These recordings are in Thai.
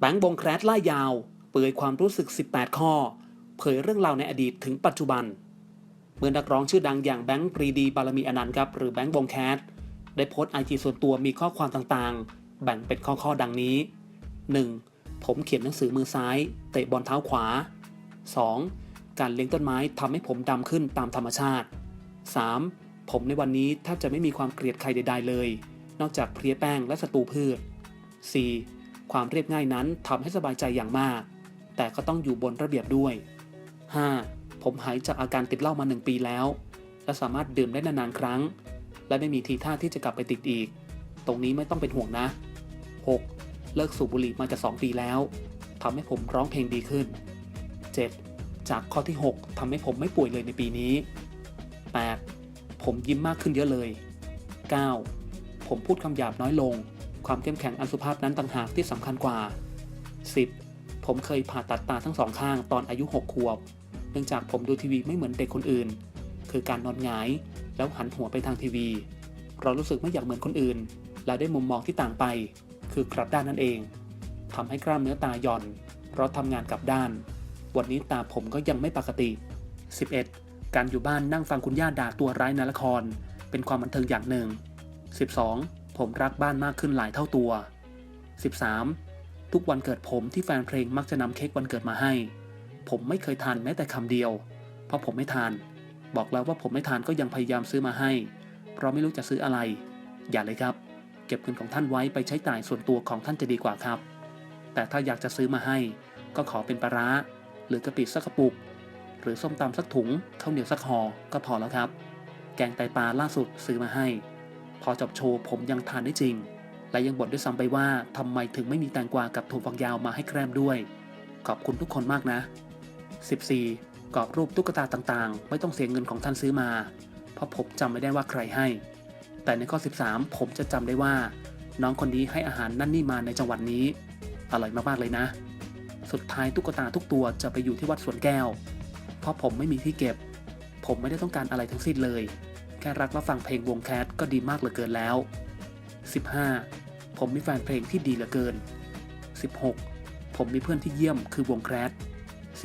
แบงค์บงแครดล่ายาว เปื่อยความรู้สึก 18 ข้อ เผยเรื่องราวในอดีตถึงปัจจุบัน เมื่อนักร้องชื่อดังอย่างแบงค์ปรีดีบารมีอนันต์ครับ หรือแบงค์บงแคทได้โพสต์ไอจีส่วนตัวมีข้อความต่างๆ แบ่งเป็นข้อๆดังนี้ 1. ผมเขียนหนังสือมือซ้าย เตะบอลเท้าขวา 2. การเลี้ยงต้นไม้ทำให้ผมดำขึ้นตามธรรมชาติ 3. ผมในวันนี้แทบจะไม่มีความเกลียดใครใด ๆ เลย นอกจากเพลี้ยแป้งและศัตรูพืช 4. ความเรียบง่ายนั้นทำให้สบายใจอย่างมาก แต่ก็ต้องอยู่บนระเบียบด้วย 5. ผมหายจากอาการติดเหล้ามา 1 ปีแล้ว และสามารถดื่มได้นานๆครั้ง และไม่มีทีท่าที่จะกลับไปติดอีก ตรงนี้ไม่ต้องเป็นห่วงนะ 6. เลิกสูบบุหรี่มาจะ2ปีแล้วทำให้ผมร้องเพลงดีขึ้น 7. จากข้อที่ 6ทำให้ผมไม่ป่วยเลยในปีนี้ 8. ผมยิ้มมากขึ้นเยอะเลย 9. ผมพูดคำหยาบน้อยลง ความเข้มแข็งอันสุภาพนั้นต่างหากที่สำคัญกว่า 10. ผมเคยผ่าตัดตาทั้งสองข้างตอนอายุ 6 ขวบ เนื่องจากผมดูทีวีไม่เหมือนเด็กคนอื่น คือการนอนหงาย แล้วหันหัวไปทางทีวี เรารู้สึกไม่อยากเหมือนคนอื่น และได้มุมมองที่ต่างไป คือกลับด้านนั่นเองทำให้กล้ามเนื้อตาหย่อน เพราะทำงานกลับด้าน วันนี้ตาผมก็ยังไม่ปกติ 11. การอยู่บ้านนั่งฟังคุณย่าด่าตัวร้ายในละคร เป็นความบันเทิงอย่างหนึ่ง 12. ผมรักบ้านมากขึ้นหลายเท่าตัว 13. ทุกวันเกิดผมที่แฟนเพลงมักจะนำเค้กวันเกิดมาให้ ผมไม่เคยทานแม้แต่คำเดียว เพราะผมไม่ทาน บอกแล้วว่าผมไม่ทานก็ยังพยายามซื้อมาให้ เพราะไม่รู้จะซื้ออะไร อย่าเลยครับ เก็บเงินของท่านไว้ไปใช้จ่ายส่วนตัวของท่านจะดีกว่าครับ แต่ถ้าอยากจะซื้อมาให้ ก็ขอเป็นปลาร้า หรือกะปิสักกระปุก หรือส้มตำสักถุงข้าวเหนียวสักห่อก็พอแล้วครับ แกงไตปลาล่าสุดซื้อมาให้ พอจบโชว์ผมยังทานได้จริง และยังบ่นด้วยซ้ำไปว่าทำไมถึงไม่มีแตงกวากับถั่วฝักยาวมาให้แกล้มด้วย ขอบคุณทุกคนมากนะ 14. กรอบรูปตุ๊กตาต่างๆ ไม่ต้องเสียเงินของท่านซื้อมา เพราะผมจำไม่ได้ว่าใครให้ แต่ในข้อ 13 ผมจะจำได้ว่า น้องคนนี้ให้อาหารนั่นนี่มาในจังหวัดนี้ อร่อยมากๆเลยนะ สุดท้ายตุ๊กตาทุกตัวจะไปอยู่ที่วัดสวนแก้ว เพราะผมไม่มีที่เก็บ ผมไม่ได้ต้องการอะไรทั้งสิ้นเลย แค่รักและฟังเพลงวงแคทก็ดีมากเหลือเกินแล้ว 15. ผมมีแฟนเพลงที่ดีเหลือเกิน 16. ผมมีเพื่อนที่เยี่ยมคือวงแคท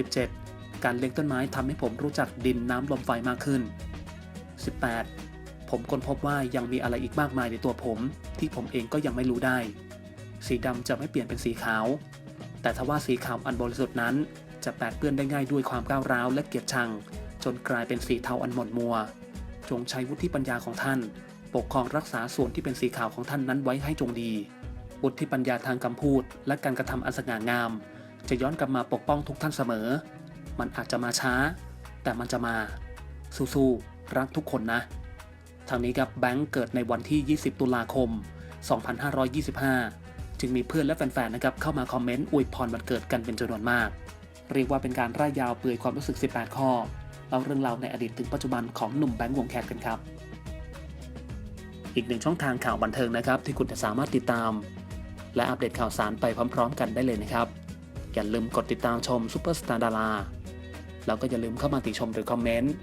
17. การเลี้ยงต้นไม้ทำให้ผมรู้จักดินน้ำลมไฟมากขึ้น 18. ผมค้นพบว่ายังมีอะไรอีกมากมายในตัวผม ที่ผมเองก็ยังไม่รู้ได้ สีดำจะไม่เปลี่ยนเป็นสีขาว แต่ถ้าว่าสีขาวอันบริสุทธิ์นั้นจะแปดเปื้อนได้ง่ายด้วยความก้าวร้าวและเกียจชัง จนกลายเป็นสีเทาอันหม่นมัว จงใช้วุฒิปัญญาของท่าน ปกครองรักษาส่วนที่เป็นสีขาวของท่านนั้นไว้ให้จงดี วุฒิปัญญาทางคำพูด และการกระทำอันสง่างาม จะย้อนกลับมาปกป้องทุกท่านเสมอ มันอาจจะมาช้า แต่มันจะมา สู้ๆรักทุกคนนะ ทางนี้ครับแบงค์เกิดในวันที่ 20 ตุลาคม 2525 จึงมีเพื่อนและแฟนๆนะครับเข้ามาคอมเมนต์อวยพรวันเกิดกันเป็นจำนวนมาก เรียกว่าเป็นการร่ายยาวเปลือยความรู้สึก 18 ข้อ เล่าเรื่องราวในอดีตถึงปัจจุบันของหนุ่มแบงค์วงแคทกันครับ อีกหนึ่งช่องทางข่าวบันเทิงนะครับ ที่คุณจะสามารถติดตาม และอัปเดตข่าวสารไปพร้อม ๆ กันได้เลยนะครับ อย่าลืมกดติดตามชมซูเปอร์สตาร์ดาราแล้วก็อย่าลืมเข้ามาติชมหรือคอมเมนต์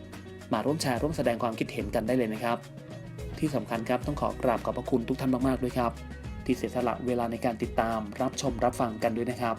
มาร่วมแชร์ร่วมแสดงความคิดเห็นกันได้เลยนะครับ ที่สำคัญครับต้องขอกราบขอบพระคุณทุกท่านมากๆด้วยครับ ที่เสียสละเวลาในการติดตามรับชมรับฟังกันด้วยนะครับ